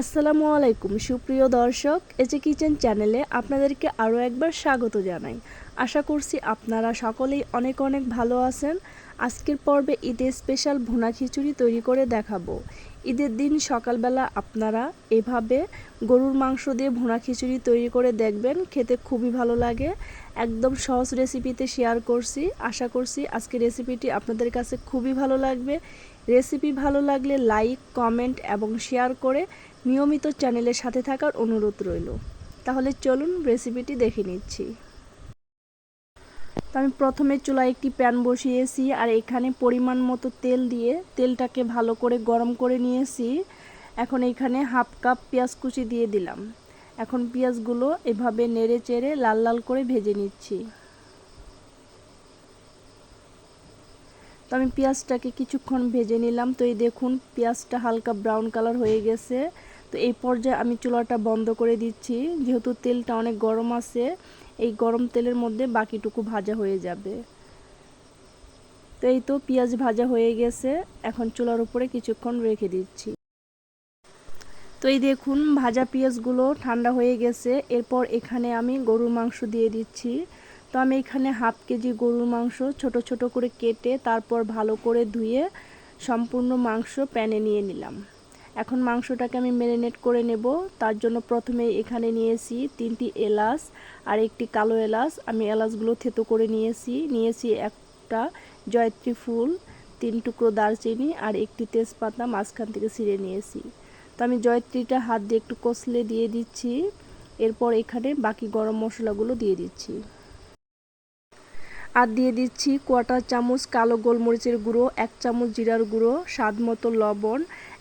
আসসালামু আলাইকুম, সুপ্রিয় দর্শক, এজে কিচেন চ্যানেলে আপনাদেরকে আরও একবার স্বাগত জানাই। আশা করছি আপনারা সকলেই অনেক অনেক ভালো আছেন। আজকের পর্বে ঈদের স্পেশাল ভুনা খিচুড়ি তৈরি করে দেখাবো। ঈদের দিন সকালবেলা আপনারা এভাবে গরুর মাংস দিয়ে ভুনা খিচুড়ি তৈরি করে দেখবেন, খেতে খুবই ভালো লাগে। একদম সহজ রেসিপিতে শেয়ার করছি। আশা করছি আজকের রেসিপিটি আপনাদের কাছে খুবই ভালো লাগবে। রেসিপি ভালো লাগলে লাইক, কমেন্ট এবং শেয়ার করে নিয়মিত চ্যানেলের সাথে থাকার অনুরোধ রইল। তাহলে চলুন রেসিপিটি দেখে নিচ্ছি। তো আমি প্রথমে চুলায় একটি প্যান বসিয়েছি আর এখানে পরিমাণ মতো তেল দিয়ে তেলটাকে ভালো করে গরম করে নিয়েছি। এখন এখানে হাফ কাপ পেঁয়াজ কুচি দিয়ে দিলাম। এখন পেঁয়াজগুলো এভাবে নেড়ে চেড়ে লাল লাল করে ভেজে নিচ্ছি। আমি পেঁয়াজটাকে কিছুক্ষণ ভেজে নিলাম। তো এই দেখুন, পেঁয়াজটা হালকা ব্রাউন কালার হয়ে গেছে। তো এই পর্যায়ে আমি চুলাটা বন্ধ করে দিচ্ছি। যেহেতু তেলটা অনেক গরম আছে, এই গরম তেলের মধ্যে বাকিটুকু ভাজা হয়ে যাবে। তো এই তো পেঁয়াজ ভাজা হয়ে গেছে। এখন চুলার উপরে কিছুক্ষণ রেখে দিচ্ছি। তো এই দেখুন, ভাজা পেঁয়াজগুলো ঠান্ডা হয়ে গেছে। এরপর এখানে আমি গরুর মাংস দিয়ে দিচ্ছি। তো আমি এখানে হাফ কেজি গরুর মাংস ছোট ছোট করে কেটে তারপর ভালো করে ধুয়ে সম্পূর্ণ মাংস প্যানে নিয়ে নিলাম। এখন মাংসটাকে আমি ম্যারিনেট করে নেব। তার জন্য প্রথমে এখানে নিয়েছি তিনটি এলাচ আর একটি কালো এলাচ। আমি এলাচগুলো থেতো করে নিয়েছি। নিয়েছি একটা জয়ত্রী ফুল, তিন টুকরো দারচিনি আর একটি তেজপাতা মাঝখান থেকে ছিঁড়ে নিয়েছি। তো আমি জয়ত্রীটা হাত দিয়ে একটু কষলে দিয়ে দিচ্ছি। এরপর এখানে বাকি গরম মশলাগুলো দিয়ে দিচ্ছি। আর দিয়ে দিচ্ছি কোয়াটার চামচ কালো গোলমরিচের গুঁড়ো, এক চামচ জিরার গুঁড়ো, স্বাদ মতো লবণ,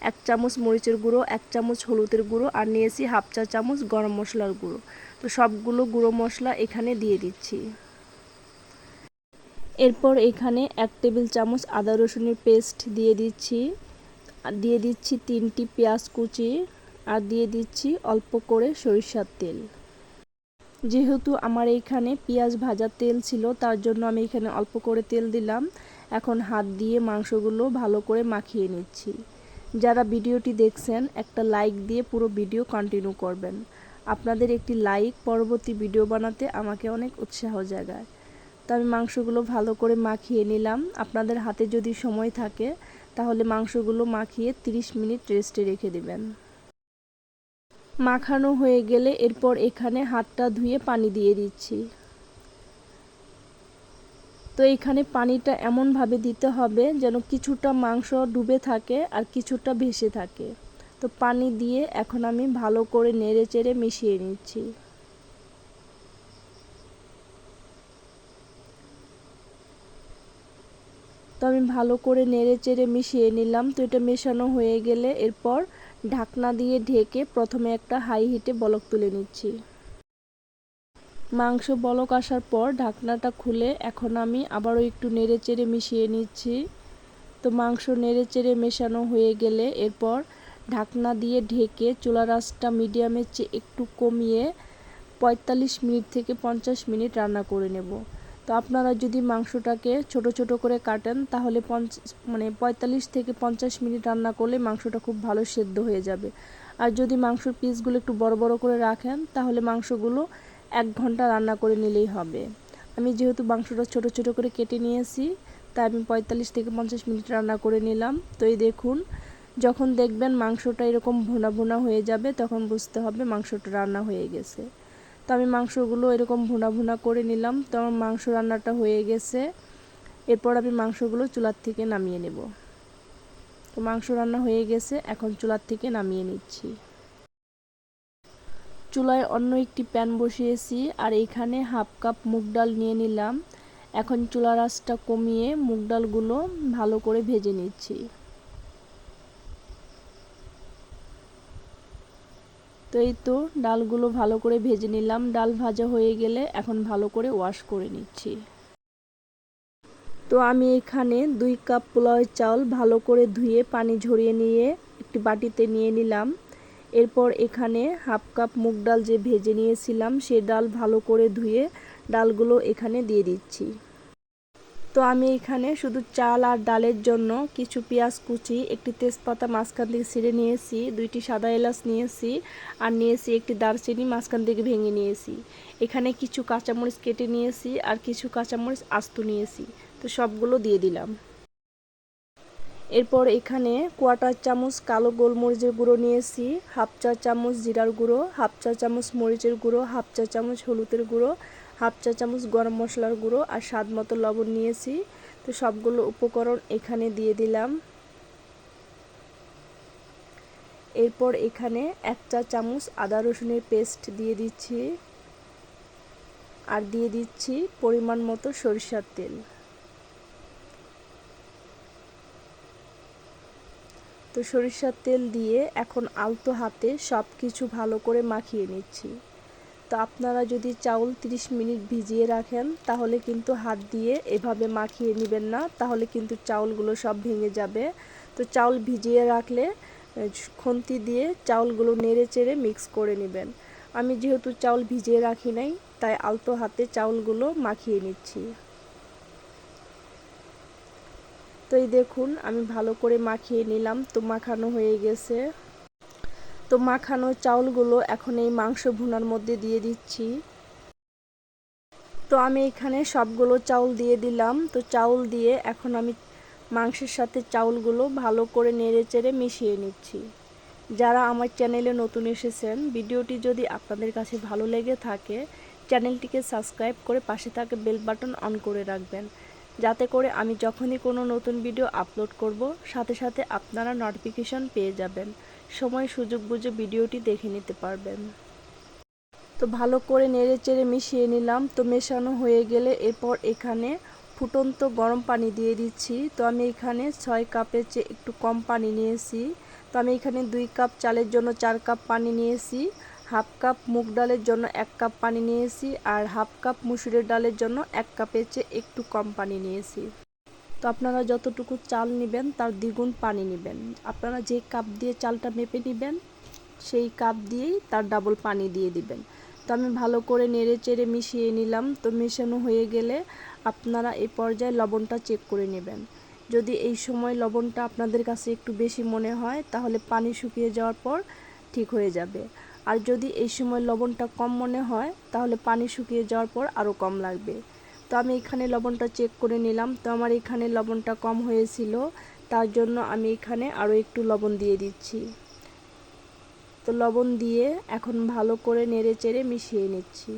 এক চামচ মরিচের গুঁড়ো, এক চামচ হলুদের গুঁড়ো আর নিয়েছি হাফ চা চামচ গরম মশলার গুঁড়ো। তো সবগুলো গুঁড়ো মশলা এখানে দিয়ে দিচ্ছি। এরপর এখানে এক টেবিল চামচ আদা রসুনের পেস্ট দিয়ে দিচ্ছি। দিয়ে দিচ্ছি তিনটি পেঁয়াজ কুচি আর দিয়ে দিচ্ছি অল্প করে সরিষার তেল। যেহেতু আমার এইখানে পেঁয়াজ ভাজার তেল ছিল, তার জন্য আমি এখানে অল্প করে তেল দিলাম। এখন হাত দিয়ে মাংসগুলো ভালো করে মাখিয়ে নিচ্ছি। যারা ভিডিওটি দেখছেন, একটা লাইক দিয়ে পুরো ভিডিও কন্টিনিউ করবেন। আপনাদের একটি লাইক পরবর্তী ভিডিও বানাতে আমাকে অনেক উৎসাহ জাগায়। তো আমি মাংসগুলো ভালো করে মাখিয়ে নিলাম। আপনাদের হাতে যদি সময় থাকে, তাহলে মাংসগুলো মাখিয়ে 30 মিনিট রেস্টে রেখে দেবেন। মাখানো হয়ে গেলে এরপর এখানে হাতটা ধুয়ে পানি দিয়ে দিচ্ছি। তো এখানে পানিটা এমনভাবে দিতে হবে যেন কিছুটা মাংস ডুবে থাকে আর কিছুটা ভেসে থাকে। তো পানি দিয়ে এখন আমি ভালো করে নেড়ে চেড়ে মিশিয়ে নিচ্ছি। তো আমি ভালো করে নেড়ে চেড়ে মিশিয়ে নিলাম। তো এটা মেশানো হয়ে গেলে এরপর ঢাকনা দিয়ে ঢেকে প্রথমে একটা হাই হিটে বলক তুলে নিচ্ছি। মাংস বলক আসার পর ঢাকনাটা খুলে এখন আমি আবারও একটু নেড়ে চেড়ে মিশিয়ে নিচ্ছি। তো মাংস নেড়ে চেড়ে মেশানো হয়ে গেলে এরপর ঢাকনা দিয়ে ঢেকে চুলা রাসটা মিডিয়ামের চেয়ে একটু কমিয়ে পঁয়তাল্লিশ মিনিট থেকে পঞ্চাশ মিনিট রান্না করে নেব। তো আপনারা যদি মাংসটাকে ছোট ছোট করে কাটেন, তাহলে পঞ্চাশ মানে পঁয়তাল্লিশ থেকে পঞ্চাশ মিনিট রান্না করলে মাংসটা খুব ভালো সেদ্ধ হয়ে যাবে। আর যদি মাংসর পিসগুলো একটু বড় বড় করে রাখেন, তাহলে মাংসগুলো এক ঘণ্টা রান্না করে নিলেই হবে। আমি যেহেতু মাংসটা ছোট ছোট করে কেটে নিয়েছি, তাই আমি পঁয়তাল্লিশ থেকে পঞ্চাশ মিনিট রান্না করে নিলাম। তো এই দেখুন, যখন দেখবেন মাংসটা এরকম ভুনা ভোনা হয়ে যাবে, তখন বুঝতে হবে মাংসটা রান্না হয়ে গেছে। তো আমি মাংসগুলো এরকম ভুনা ভুনা করে নিলাম। তো আমার মাংস রান্নাটা হয়ে গেছে। এরপর আমি মাংসগুলো চুলার থেকে নামিয়ে নেব। তো মাংস রান্না হয়ে গেছে, এখন চুলার থেকে নামিয়ে নিচ্ছি। চুলায় অন্য একটি প্যান বসিয়েছি, আর এখানে হাফ কাপ মুগ ডাল নিয়ে নিলাম। এখন চুলার আঁচটা কমিয়ে মুগ ডালগুলো ভালো করে ভেজে নিচ্ছি। তো এই তো ডালগুলো ভালো করে ভেজে নিলাম। ডাল ভাজা হয়ে গেলে এখন ভালো করে ওয়াশ করে নিচ্ছি। তো আমি এখানে দুই কাপ পোলাওয়ের চাউল ভালো করে ধুয়ে পানি ঝরিয়ে নিয়ে একটি বাটিতে নিয়ে নিলাম। এরপর এখানে হাফ কাপ মুগ ডাল যে ভেজে নিয়েছিলাম, সে ডাল ভালো করে ধুয়ে ডালগুলো এখানে দিয়ে দিচ্ছি। তো আমি এখানে শুধু চাল আর ডালের জন্য কিছু পেঁয়াজ কুচি, একটি তেজপাতা মাঝখান থেকে ছিঁড়ে নিয়েছি, দুইটি সাদা এলাচ নিয়েছি আর নিয়েছি একটি দারচিনি মাঝখান থেকে ভেঙে নিয়েছি। এখানে কিছু কাঁচামরিচ কেটে নিয়েছি আর কিছু কাঁচামরিচ আস্ত নিয়েছি। তো সবগুলো দিয়ে দিলাম। এরপর এখানে কোয়াটার চামচ কালো গোলমরিচের গুঁড়ো নিয়েছি, হাফ চা চামচ জিরার গুঁড়ো, হাফ চা চামচ মরিচের গুঁড়ো, হাফ চা চামচ হলুদের গুঁড়ো হাফ চা চামচ গরম মশলার গুঁড়ো আর স্বাদ মতো লবণ নিয়েছি। তো সবগুলো উপকরণ এখানে দিয়ে দিলাম। এরপর এখানে এক চা চামচ আদা রসুনের পেস্ট দিয়ে দিচ্ছি। আর দিয়ে দিচ্ছি পরিমাণ মতো সরিষার তেল। তো সরিষার তেল দিয়ে এখন আলতো হাতে সব কিছু ভালো করে মাখিয়ে নিচ্ছি। তো আপনারা যদি চাউল 30 মিনিট ভিজিয়ে রাখেন, তাহলে কিন্তু হাত দিয়ে এভাবে মাখিয়ে নেবেন না, তাহলে কিন্তু চাউলগুলো সব ভেঙে যাবে। তো চাউল ভিজিয়ে রাখলে খুন্তি দিয়ে চাউলগুলো নেড়ে চেড়ে মিক্স করে নেবেন। আমি যেহেতু চাউল ভিজিয়ে রাখি নাই, তাই আলতো হাতে চাউলগুলো মাখিয়ে নিচ্ছি। তো এই দেখুন, আমি ভালো করে মাখিয়ে নিলাম, তো মাখানো হয়ে গেছে। তো মাখানো চাউলগুলো এখন এই মাংস ভুনার মধ্যে দিয়ে দিচ্ছি। তো আমি এখানে সবগুলো চাউল দিয়ে দিলাম। তো চাউল দিয়ে এখন আমি মাংসের সাথে চাউলগুলো ভালো করে নেড়ে চেড়ে মিশিয়ে নিচ্ছি। যারা আমার চ্যানেলে নতুন এসেছেন, ভিডিওটি যদি আপনাদের কাছে ভালো লেগে থাকে, চ্যানেলটিকে সাবস্ক্রাইব করে পাশে থাকা বেল বাটন অন করে রাখবেন। যাতে করে আমি যখনই কোনো নতুন ভিডিও আপলোড করব, সাথে সাথে আপনারা নোটিফিকেশন পেয়ে যাবেন। সময়, সুযোগ বুঝে ভিডিওটি দেখে নিতে পারবেন। তো ভালো করে নেড়ে চেড়ে মিশিয়ে নিলাম। তো মেশানো হয়ে গেলে এরপর এখানে ফুটন্ত গরম পানি দিয়ে দিচ্ছি। তো আমি এখানে ছয় কাপের চেয়ে একটু কম পানি নিয়েছি। তো আমি এখানে দুই কাপ চালের জন্য চার কাপ পানি নিয়েছি। হাফ কাপ মুগ ডালের জন্য এক কাপ পানি নিয়েছি। আর হাফ কাপ মুসুরের ডালের জন্য এক কাপের চেয়ে একটু কম পানি নিয়েছি। তো আপনারা যতটুকু চাল নেবেন, তার দ্বিগুণ পানি নেবেন। আপনারা যে কাপ দিয়ে চালটা মেপে নেবেন, সেই কাপ দিয়েই তার ডাবল পানি দিয়ে দিবেন। তো আমি ভালো করে নেড়ে চেড়ে মিশিয়ে নিলাম। তো মেশানো হয়ে গেলে আপনারা এই পর্যায়ে লবণটা চেক করে নেবেন। যদি এই সময় লবণটা আপনাদের কাছে একটু বেশি মনে হয়, তাহলে পানি শুকিয়ে যাওয়ার পর ঠিক হয়ে যাবে। আর যদি এই সময় লবণটা কম মনে হয়, তাহলে পানি শুকিয়ে যাওয়ার পর আরও কম লাগবে। তো আমি এখানে লবণটা চেক করে নিলাম। তো আমার এখানে লবণটা কম হয়েছিল, তার জন্য আমি এখানে আরও একটু লবণ দিয়ে দিচ্ছি। তো লবণ দিয়ে এখন ভালো করে নেড়ে চেড়ে মিশিয়ে নিচ্ছি।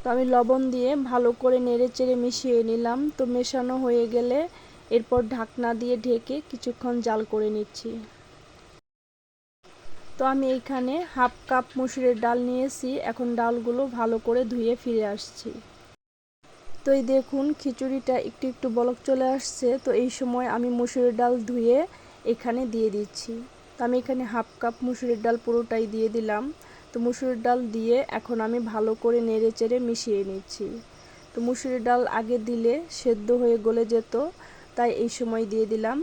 তো আমি লবণ দিয়ে ভালো করে নেড়ে চেড়ে মিশিয়ে নিলাম। তো মেশানো হয়ে গেলে এরপর ঢাকনা দিয়ে ঢেকে কিছুক্ষণ জাল করে নিচ্ছি। তো আমি এইখানে হাফ কাপ মুসুরের ডাল নিয়েছি। এখন ডালগুলো ভালো করে ধুয়ে ফিরে আসছি। তো এই দেখুন, খিচুড়িটা একটু একটু বলক চলে আসছে। তো এই সময় আমি মুসুরের ডাল ধুয়ে এখানে দিয়ে দিচ্ছি। তো আমি এখানে হাফ কাপ মুসুরের ডাল পুরোটাই দিয়ে দিলাম। তো মুসুরের ডাল দিয়ে এখন আমি ভালো করে নেড়ে চেড়ে মিশিয়ে নিচ্ছি। তো মুসুরের ডাল আগে দিলে সেদ্ধ হয়ে গলে যেত, তাই এই সময় দিয়ে দিলাম।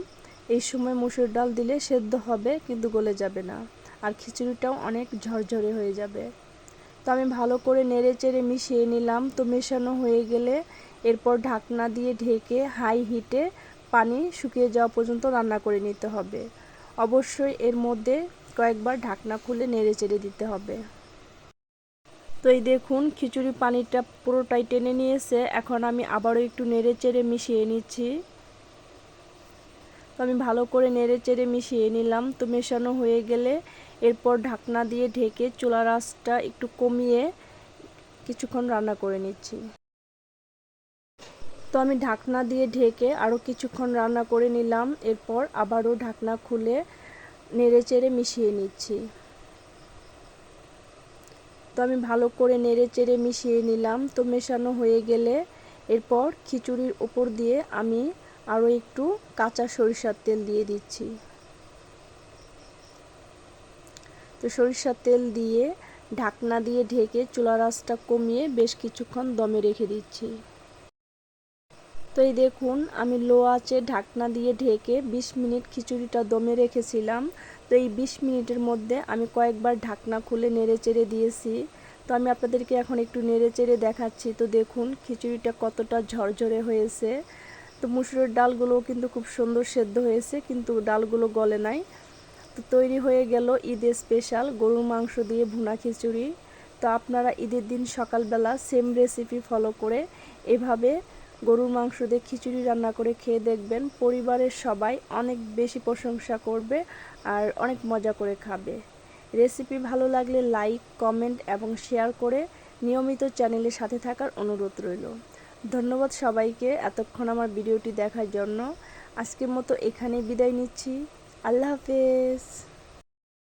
এই সময় মুসুর ডাল দিলে সেদ্ধ হবে, কিন্তু গলে যাবে না। আর খিচুড়িটাও অনেক ঝরঝরে হয়ে যাবে। তো আমি ভালো করে নেড়ে চেড়ে মিশিয়ে নিলাম। তো মেশানো হয়ে গেলে এরপর ঢাকনা দিয়ে ঢেকে হাই হিটে পানি শুকিয়ে যাওয়া পর্যন্ত রান্না করে নিতে হবে। অবশ্যই এর মধ্যে কয়েকবার ঢাকনা খুলে নেড়ে চেড়ে দিতে হবে। তো এই দেখুন, খিচুড়ি পানিটা পুরোটাই টেনে নিয়েছে। এখন আমি আবারও একটু নেড়ে চেড়ে মিশিয়ে নিচ্ছি। তো আমি ভালো করে নেড়ে চেড়ে মিশিয়ে নিলাম। তো মেশানো হয়ে গেলে এরপর ঢাকনা দিয়ে ঢেকে চুলার আঁচটা একটু কমিয়ে কিছুক্ষণ রান্না করে নিচ্ছি। তো আমি ঢাকনা দিয়ে ঢেকে আরও কিছুক্ষণ রান্না করে নিলাম, এরপর আবারও ঢাকনা খুলে নেড়ে চেড়ে মিশিয়ে নিচ্ছি। তো আমি ভালো করে নেড়ে চেড়ে মিশিয়ে নিলাম, তো মেশানো হয়ে গেলে এরপর খিচুড়ির ওপর দিয়ে আমি আরও একটু কাঁচা সরিষার তেল দিয়ে দিচ্ছি। তো সরিষার তেল দিয়ে ঢাকনা দিয়ে ঢেকে চুলার আঁচটা কমিয়ে বেশ কিছুক্ষণ দমে রেখে দিচ্ছি। তো এই দেখুন, আমি লো আঁচে ঢাকনা দিয়ে ঢেকে ২০ মিনিট খিচুড়িটা দমে রেখেছিলাম। তো এই ২০ মিনিটের মধ্যে আমি কয়েকবার ঢাকনা খুলে নেড়ে চেড়ে দিয়েছি। তো আমি আপনাদেরকে এখন একটু নেড়ে চেড়ে দেখাচ্ছি। তো দেখুন, খিচুড়িটা কতটা ঝরঝরে হয়েছে। তো মুসুরের ডালগুলোও কিন্তু খুব সুন্দর সেদ্ধ হয়েছে, কিন্তু ডালগুলো গলে নাই। তো তৈরি হয়ে গেল ঈদের স্পেশাল গরুর মাংস দিয়ে ভুনা খিচুড়ি। তো আপনারা ঈদের দিন সকালবেলা সেম রেসিপি ফলো করে এভাবে গরুর মাংস দিয়ে খিচুড়ি রান্না করে খেয়ে দেখবেন। পরিবারের সবাই অনেক বেশি প্রশংসা করবে আর অনেক মজা করে খাবে। রেসিপি ভালো লাগলে লাইক কমেন্ট এবং শেয়ার করে নিয়মিত চ্যানেলের সাথে থাকার অনুরোধ রইল। ধন্যবাদ সবাইকে এতক্ষণ আমার ভিডিওটি দেখার জন্য। আজকের মতো এখানেই বিদায় নিচ্ছি। আল্লাহ হাফেজ